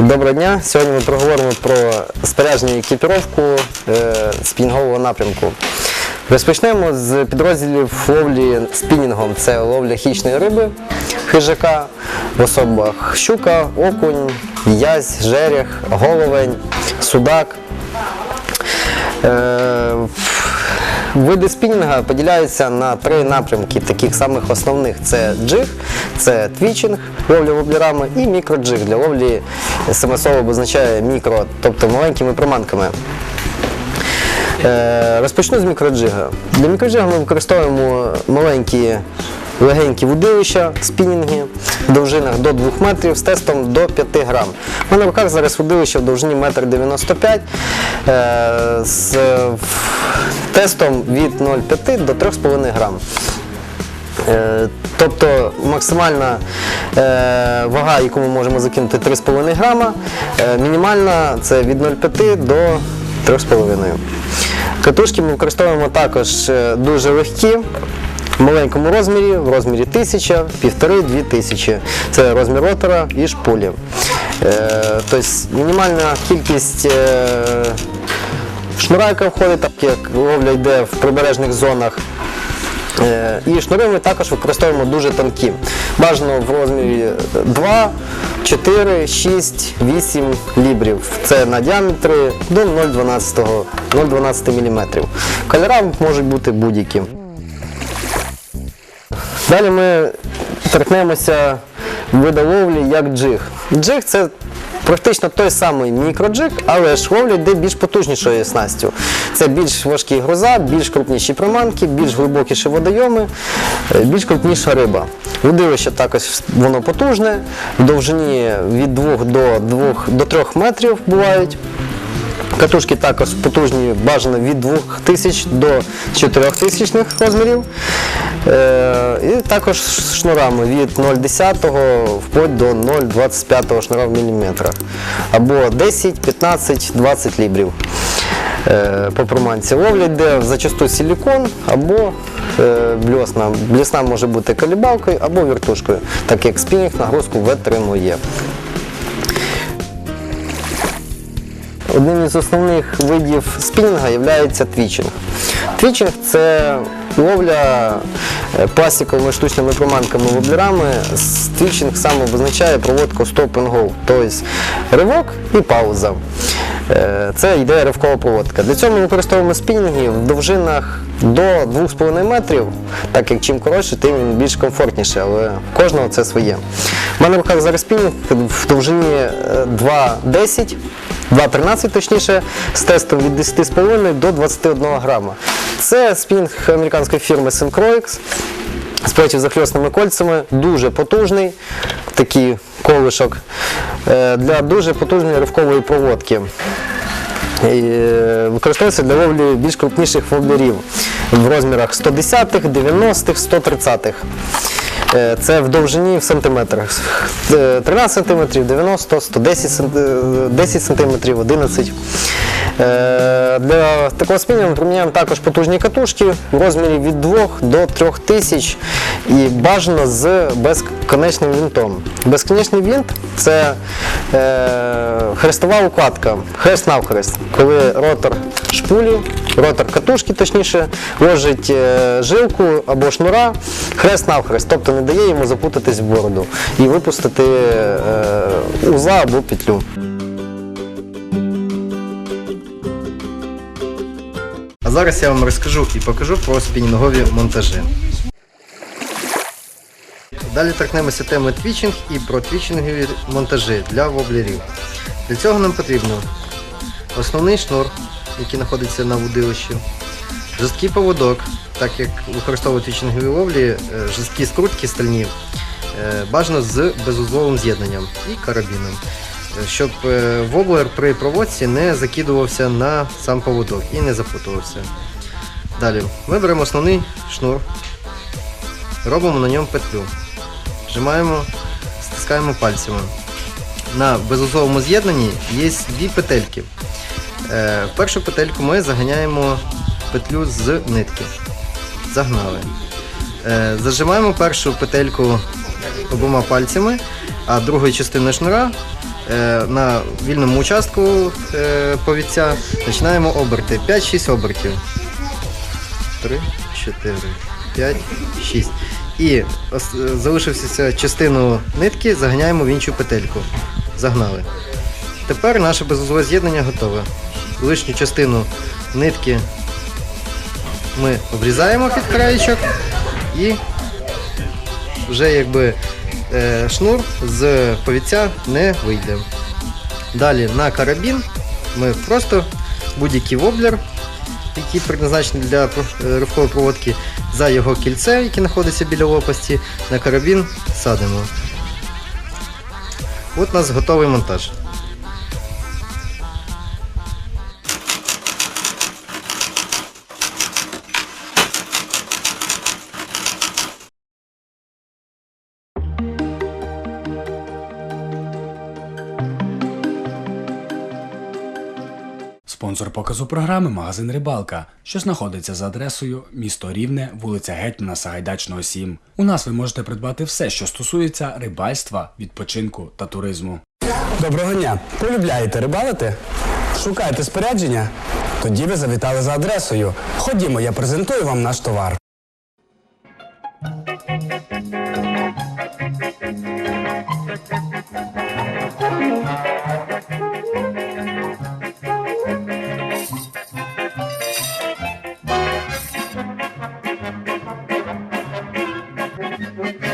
Доброго дня. Сьогодні ми проговоримо про спорядження і екіпіровку е, спінінгового напрямку. Розпочнемо з підрозділів ловлі спінінгом. Це ловля хищної риби, хижака, в особах щука, окунь, язь, жерех, головень, судак. Види спінінга поділяються на три напрямки, таких самих основних: це джиг, це твічинг, ловля воблерами, і мікроджиг для ловлі смс-слово обозначає мікро, тобто маленькими приманками. Е, Розпочну з мікроджига. Для мікроджига ми використовуємо маленькі легенькі вудилища, спінінги в довжинах до 2 метрів з тестом до 5 грам. У мене в руках зараз вудилище в довжині 1,95 м е, з тестом від 0,5 до 3,5 грам. Е, Тобто максимальна е, вага, яку ми можемо закинути 3,5 грама, мінімальна це від 0,5 до 3,5. Катушки ми використовуємо також дуже легкі. В маленькому розмірі, в розмірі 1000, півтори-дві тисячі. Це розмір ротора і шпулі. Е, тобто мінімальна кількість е, шнура, яка входить, так як ловля йде в прибережних зонах. Е, І шнури ми також використовуємо дуже тонкі. Бажано в розмірі 2, 4, 6, 8 лібрів. Це на діаметри до 0,12 0,12 мм. Кольори можуть бути будь-які. Далі ми торкнемося вида ловлі як джиг. Джиг це практично той самий мікроджиг, але ж ловля йде більш потужнішою снастю. Це більш важкі груза, більш крупніші приманки, більш глибокіші водойоми, е, більш крупніша риба. Водилище також воно потужне, в довжині від 2 до 2 до 3 метрів бувають. Катушки також потужні, бажано від 2000 до 4000 розмірів. Е, і також шнурами від 0,10 вплоть до 0,25 шнура в міліметрах. Або 10, 15, 20 лібрів. Е, по проманці ловлять, де зачасту силікон або е, бльосна. Блісна може бути колібалкою або вертушкою, так як спінінг нагрузку витримує. Одним із основних видів спінінга є твічинг. Твічинг це ловля е, пластиковими штучними приманками воблерами. Твічинг саме означає проводку стоп and go, тобто ривок і пауза. Е, Це йде ривкова проводка. Для цього ми використовуємо спінінги в довжинах до 2,5 метрів, так як чим коротше, тим більш комфортніше, але в кожного це своє. У мене в руках зараз спінінг в довжині е, 2,10 2,13 точніше, з тестом від 10,5 до 21 грама. Це спінг американської фірми Syncroix з протизахльосними кольцями, дуже потужний, такий колишок, е, для дуже потужної ривкової проводки. І, е, Використовується для ловлі більш крупніших воблерів в розмірах 110-х, 90-х, 130-х. Е, Це в довжині в сантиметрах. Е, 13 сантиметрів, 90, 110 см, 10 сантиметрів, 11. Е, Для такого спінінга ми приміняємо також потужні катушки в розмірі від 2 до 3 тисяч і бажано з безконечним вінтом. Безконечний вінт це е, хрестова укладка, хрест навхрест, коли ротор шпулі, ротор катушки, точніше, ложить е, жилку або шнура хрест навхрест, тобто не дає йому запутатись в бороду і випустити е, узла або петлю. А зараз я вам розкажу і покажу про спінінгові монтажі. Далі торкнемося теми твічинг і про твічингові монтажі для воблерів. Для цього нам потрібно основний шнур, який знаходиться на вудилищі, жорсткий поводок, так як використовують твічингові ловлі, е, жорсткі скрутки стальні, е, бажано з безузловим з'єднанням і карабіном, е, щоб воблер при проводці не закидувався на сам поводок і не запутувався. Далі ми беремо основний шнур, робимо на ньому петлю. Вжимаємо, стискаємо пальцями. На безузловому з'єднанні є дві петельки. В першу петельку ми заганяємо петлю з нитки. Загнали. Е, зажимаємо першу петельку обома пальцями, а другою частиною шнура е, на вільному участку е, повідця починаємо оберти. 5-6 обертів. 3, 4, 5, 6. І залишився частину нитки заганяємо в іншу петельку. Загнали. Тепер наше безузлове з'єднання готове. Лишню частину нитки ми обрізаємо під краєчок і вже якби е, шнур з повіця не вийде. Далі на карабін ми просто будь-який воблер, який призначений для е, ривкової проводки, за його кільце, яке знаходиться біля лопасті, на карабін садимо. От у нас готовий монтаж. Спонсор показу програми магазин Рибалка, що знаходиться за адресою місто Рівне, вулиця Гетьмана Сагайдачного 7. У нас ви можете придбати все, що стосується рибальства, відпочинку та туризму. Доброго дня! Полюбляєте рибалити? Шукаєте спорядження? Тоді ви завітали за адресою. Ходімо, я презентую вам наш товар. Música